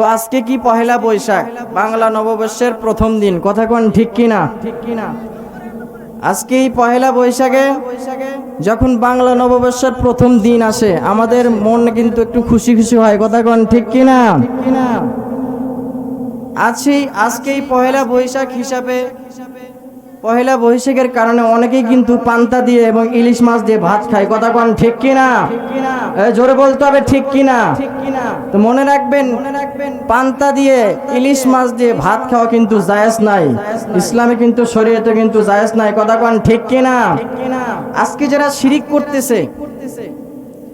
তো আজকে কি পহেলা বৈশাখ? বাংলা নববর্ষের প্রথম দিন। কথা কোন ঠিক কিনা? ঠিক কিনা আজকে এই পহেলা বৈশাখে যখন বাংলা নববর্ষের প্রথম দিন আসে, আমাদের মন কিন্তু একটু খুশি খুশি হয়। কথা কোন ঠিক কিনা? আছি আজকে এই পহেলা বৈশাখ হিসাবে পহেলা বৈশাখের কারণে অনেকেই কিন্তু পান্তা দিয়ে এবং ইলিশ মাছ দিয়ে ভাত খায়। কথা কোন, ঠিক কিনা? জোরে বলতে হবে, ঠিক কিনা? তো মনে রাখবেন, পান্তা দিয়ে ইলিশ মাছ দিয়ে ভাত খাওয়া কিন্তু জায়েজ নাই। ইসলামে কিন্তু, শরীয়তে কিন্তু জায়েজ নাই। কথা কোন, ঠিক কিনা? আজকে যারা শিরিক করতেছে,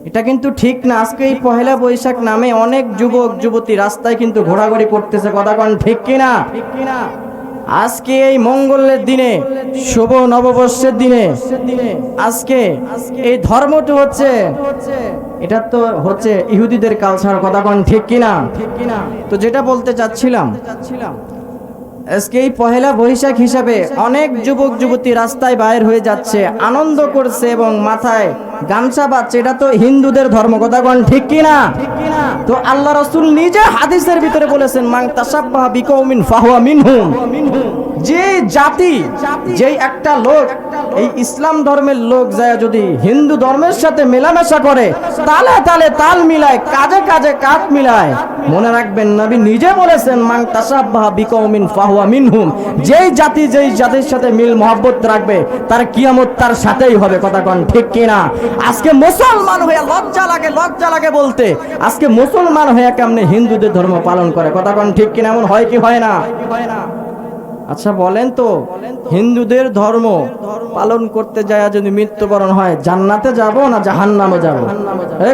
এটা কিন্তু ঠিক না। আজকে এই পহেলা বৈশাখ নামে অনেক যুবক, যুবতী রাস্তায় কিন্তু ঘোরাঘুরি করতেছে। কথা কোন ঠিক কিনা ঠিক কিনা? আজকে এই মঙ্গলের দিনে, শুভ নববর্ষের দিনে, আজকে এই ধর্মটি হচ্ছে, এটা তো হচ্ছে ইহুদিদের কালচার কথা কোন ঠিক কিনা ঠিক কিনা? তো যেটা বলতে চাচ্ছিলাম আজকে এই পহেলা বৈশাখ হিসাবে অনেক যুবক, যুবতী রাস্তায় বাইর হয়ে যাচ্ছে, আনন্দ করছে এবং মাথায় গামছা বাচ্ছে এটা তো হিন্দুদের ধর্ম, কথা কোন ঠিক কিনা? তো আল্লাহ রসুল নিজে হাদিসের ভিতরে বলেছেন মাং তাসাব্বাহা বিকৌমিন ফাহুয়া মিনহুম। যে জাতি, যেই একটা লোক, এই ইসলাম ধর্মের লোক যায় যদি হিন্দু ধর্মের সাথে মেলামেশা করে, তালে তালে তাল মিলায়, কাজে কাজে কাজ মিলায়, মনে রাখবেন নবী নিজে বলেছেন মাং তাসাব্বাহা বিকৌমিন ফাহুয়া মিনহুম। যেই জাতি, যেই জাতির সাথে মিল, মহব্বত রাখবে, তার কিয়ামত তার সাথেই হবে, কথা কন ঠিক কিনা? আজকে মুসলমান হয়ে লজ্জা লাগে লজ্জা লাগে বলতে। আজকে মুসলমান হয়ে কেমনে হিন্দুদের ধর্ম পালন করে, কথা কন ঠিক কিনা? এমন হয় কি হয় না হয় না? আচ্ছা বলেন তো, হিন্দুদের ধর্ম পালন করতে যায় যদি মৃত্যুবরণ হয়, জান্নাতে যাব না জাহান নামে যাব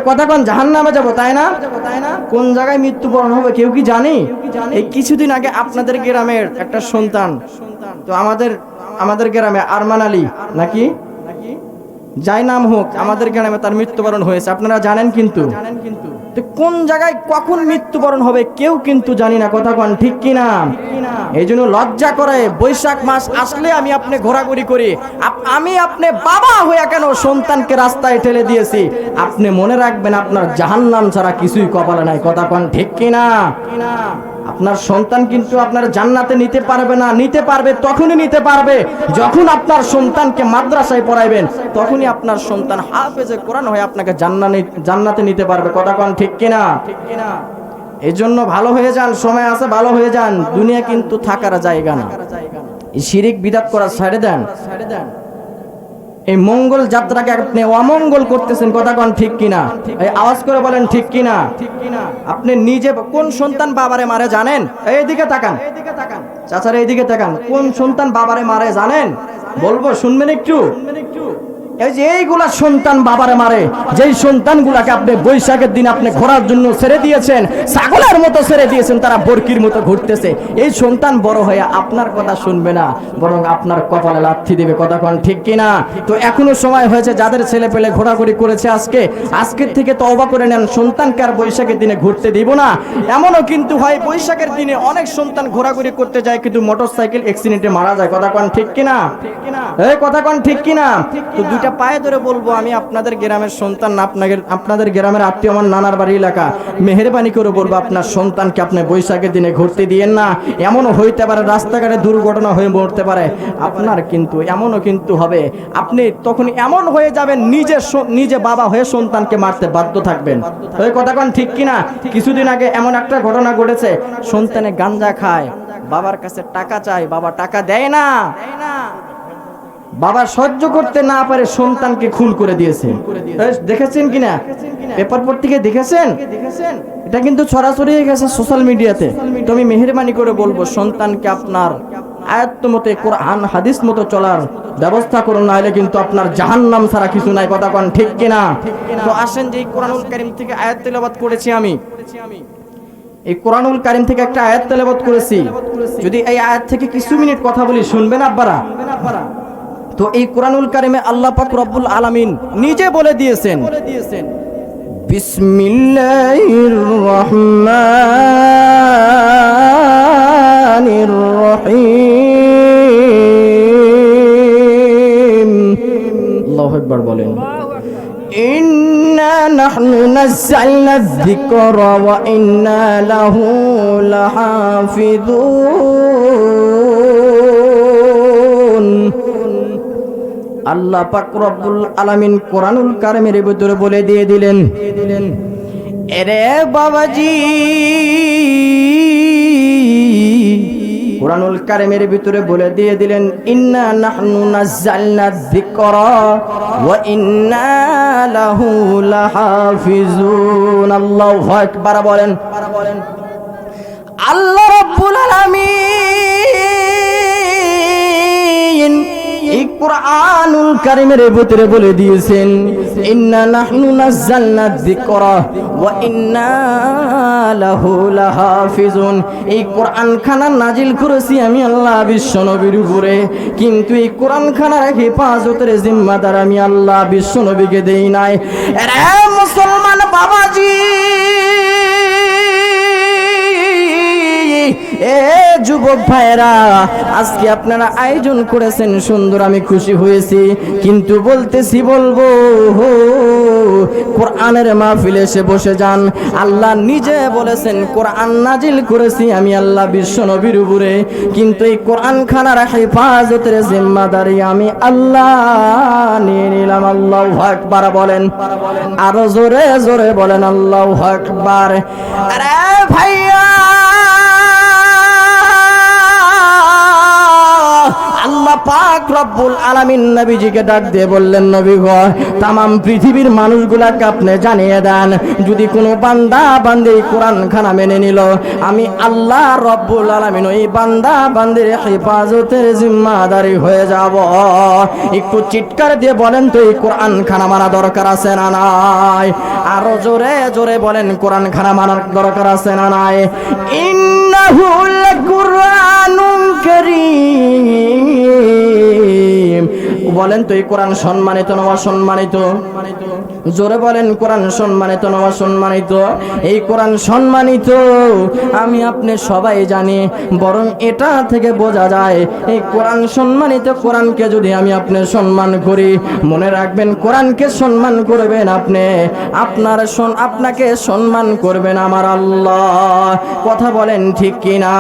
কথা কন জাহান নামে যাব, তাই না? কোন জায়গায় মৃত্যুবরণ হবে কেউ কি জানি? এই কিছুদিন আগে আপনাদের গ্রামের একটা সন্তান, তো আমাদের আমাদের গ্রামে আরমান আলী, নাকি? যাই নাম হোক আমাদের গ্রামে তার মৃত্যুবরণ হয়েছে আপনারা জানেন কিন্তু। তো কোন জায়গায় কখন মৃত্যুবরণ হবে কেউ কিন্তু জানি না কথা কন ঠিক কি কিনা এই জন্য লজ্জা করে বৈশাখ মাস আসলে আমি আপনি ঘোরাঘুরি করি। আমি আপনি বাবা হয়ে কেন সন্তানকে রাস্তায় ঠেলে দিয়েছি? আপনি মনে রাখবেন আপনার জাহান্নাম ছাড়া কিছুই কপালে নাই কথা কন ঠিক কিনা আপনার সন্তান কিন্তু আপনার জান্নাতে নিতে পারবে না, নিতে পারবে, তখনই নিতে পারবে। যখন আপনার সন্তানকে মাদ্রাসায় পড়াইবেন, তখনই আপনার সন্তান হাফেজে কোরআন হয়ে আপনাকে জান্নাতে জান্নাতে নিতে পারবে। কথা কন ঠিক কিনা? ঠিক কিনা এই জন্য ভালো হয়ে যান, সময় আছে, ভালো হয়ে যান। দুনিয়া কিন্তু থাকার জায়গা না। শিরিক বিদাত করা ছেড়ে দেন ছেড়ে দেন। এই মঙ্গল যাত্রাকে আপনি অমঙ্গল করতেছেন, কথা কন ঠিক কিনা? এই আওয়াজ করে বলেন ঠিক কিনা? ঠিক কিনা আপনি নিজে কোন সন্তান বাবারে মারে জানেন? এইদিকে তাকান। চাচার এইদিকে তাকান। কোন সন্তান বাবারে মারে জানেন? বলব, শুনবেন একটু? এই যে এইগুলা সন্তান বাবারে মারে, যেই সন্তানগুলাকে আপনি বৈশাখের দিন আপনি ঘোরার জন্য ছেড়ে দিয়েছেন, ছাগলের মতো ছেড়ে দিয়েছেন, তারা বরকির মতো ঘুরতেছে। এই সন্তান বড় হয়ে আপনার কথা শুনবে না, বরং আপনার কপালে লাথি দিবে, কথা কোন ঠিক কিনা? তো এখনও সময় হয়েছে, যাদের ছেলে পেলে ঘোরাঘুরি করেছে আজকে, আজকের থেকে তো অবাক করে নেন, সন্তানকে আর বৈশাখের দিনে ঘুরতে দিব না। এমনও কিন্তু হয়, বৈশাখের দিনে অনেক সন্তান ঘোরাঘুরি করতে যায়, কিন্তু মোটরসাইকেল অ্যাক্সিডেন্টে মারা যায়, কথা কোন ঠিক কিনা? এই কথা কোন ঠিক কিনা? তো দুইটা পায়ে ধরে বলব, আমি আপনাদের গ্রামের সন্তান, আপনাদের আপনাদের গ্রামের আত্মীয় আমার নানার বাড়ি এলাকা। মেহরবানি করে বলব, আপনার সন্তানকে আপনি বৈশাখের দিনে ঘুরতে দিয়েন না। এমনও হইতে পারে, রাস্তাঘাটে দুর্ঘটনা হয়ে মরতে পারে। আপনার কিন্তু এমনও কিন্তু হবে। আপনি তখন এমন হয়ে যাবেন নিজে নিজে বাবা হয়ে সন্তানকে মারতে বাধ্য থাকবেন। ওই কথা কোন ঠিক কিনা? কিছুদিন আগে এমন একটা ঘটনা ঘটেছে। সন্তানে গাঞ্জা খায়, বাবার কাছে টাকা চায়, বাবা টাকা দেয় না। বাবা সহ্য করতে না পারে সন্তানকে খুন করে দিয়েছে। দেখেছেন কিনা? পেপার পত্রিকে দেখেছেন? এটা কিন্তু ছড়াছড়ি হয়ে গেছে সোশ্যাল মিডিয়াতে তো আমি মেহরবানি করে বলব, সন্তানকে আপনার আয়ত্ত মতে, কোরআন, হাদিস মতো চলার ব্যবস্থা করুন না হলে কিন্তু আপনার জাহান্নাম ছাড়া কিছু নাই, কথা কন, ঠিক কিনা? তো আসেন যে কোরআনুল কারিম থেকে আয়াত তেলাবাদ করেছি আমি। এই কোরআনুল কারিম থেকে একটা আয়াত তেলাবাদ করেছি। যদি এই আয়াত থেকে কিছু মিনিট কথা বলি, শুনবেন আব্বারা? তো এই কোরআনুল কারিমে আল্লাহ পাক রব্বুল আলামিন নিজে বলে দিয়েছেন বিসমিল্লাহির রহমানির রহিম আল্লাহু আকবার বলেন ইন্না নাহনু نزلنا الذكر وإنا له لحافظون আল্লাহ পাক আলামিন কোরআনুল কারিমের ভিতরে বলে দিয়ে দিলেন, এরে বাবাজি, কোরআনুল কারিমের ভিতরে বলে দিয়ে দিলেন, ইন্না নাহনু নাযালনা যিকরা ওয়া ইন্না লাহু লাহাফিজুন। আল্লাহু আকবার বলেন। আল্লাহ রাব্বুল আলামিন কোরআনুল কারিমের ভিতরে বলে দিয়েছেন, ইন্না নাহনু নাযালনা যিকরা ওয়া ইন্না লাহু লাহাফিজুন। এই কোরআন খানা নাজিল করেছি আমি আল্লাহ বিশ্ব নবীর উপরে, কিন্তু এই কোরআন খানার হেফাজতের জিম্মাদার আমি আল্লাহ বিশ্ব নবীকে দেই নাই। রে মুসলমান বাবাজি, এ যুবক ভাইরা আজকে আপনারা আয়োজন করেছেন, সুন্দর আমি খুশি হয়েছি। কিন্তু বলতেছি, বলব কোরআনের মাহফিলে এসে বসে যান। আল্লাহ নিজে বলেছেন, কোরআন নাজিল করেছি আমি আল্লাহ বিশ্ব নবীর উপরে। কিন্তু এই কোরআন খানার হেফাজতের জিম্মাদারি আমি আল্লাহ নিয়ে নিলাম, আল্লাহ আকবার বলেন। আরও জোরে জোরে বলেন, আল্লাহ আকবার। আরে ভাইয়া পাক রব্বুল আলামিন নবীজিকে ডাক দিয়ে বললেন, নবী গো, তামাম পৃথিবীর মানুষগুলাকে আপনি জানিয়ে দেন। যদি কোনো বান্দা বান্দি কোরআন খানা মেনে নিল, আমি আল্লাহ রব্বুল আলামিন ওই বান্দা বান্দির হেফাজতের জিম্মাদারি হয়ে যাব। একটু চিৎকার দিয়ে বলেন তো, এই কোরআন খানা মানা দরকার আছে না নাই? আরও জোরে জোরে বলেন কোরআন খানা মানার দরকার আছে না নাই? ইন্নাহু লাকুরআনুন কারীম। বলেন তো, এই কোরআন সম্মানিত না অসম্মানিত? জোরে বলেন, কোরআন সম্মানিত না অসম্মানিত? এই কোরআন সম্মানিত, আমি আপনি সবাই জানি, বরং এটা থেকে বোঝা যায়, এই কোরআন সম্মানিত কোরআনকে যদি আমি আপনি সম্মান করি, মনে রাখবেন কোরআনকে সম্মান করবেন আপনি, আপনার আপনাকে সম্মান করবেন আমার আল্লাহ। কথা বলেন ঠিক কিনা?